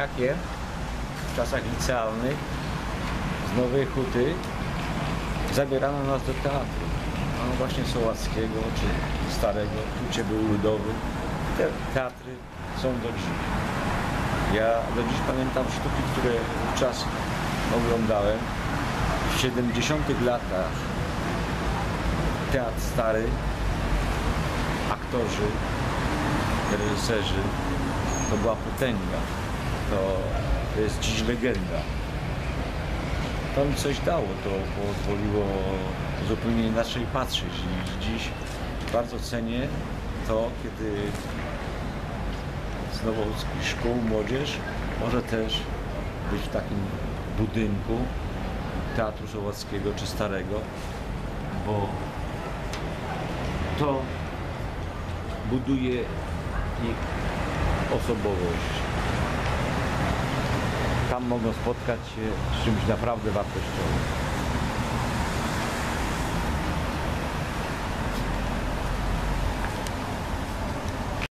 Jakie w czasach licealnych z Nowej Huty zabierano nas do teatru. No właśnie Sołackiego czy Starego, Hucie był ludowy. Te teatry są do dziś. Ja do dziś pamiętam sztuki, które wówczas oglądałem. W 70 latach teatr stary, aktorzy, reżyserzy, to była potęga. To, jest dziś legenda. To mi coś dało, to pozwoliło zupełnie inaczej patrzeć. I dziś bardzo cenię to, kiedy z nowochódzkich szkół młodzież może też być w takim budynku Teatru Sołackiego czy Starego, bo to buduje ich osobowość. Tam mogą spotkać się z czymś naprawdę wartościowym.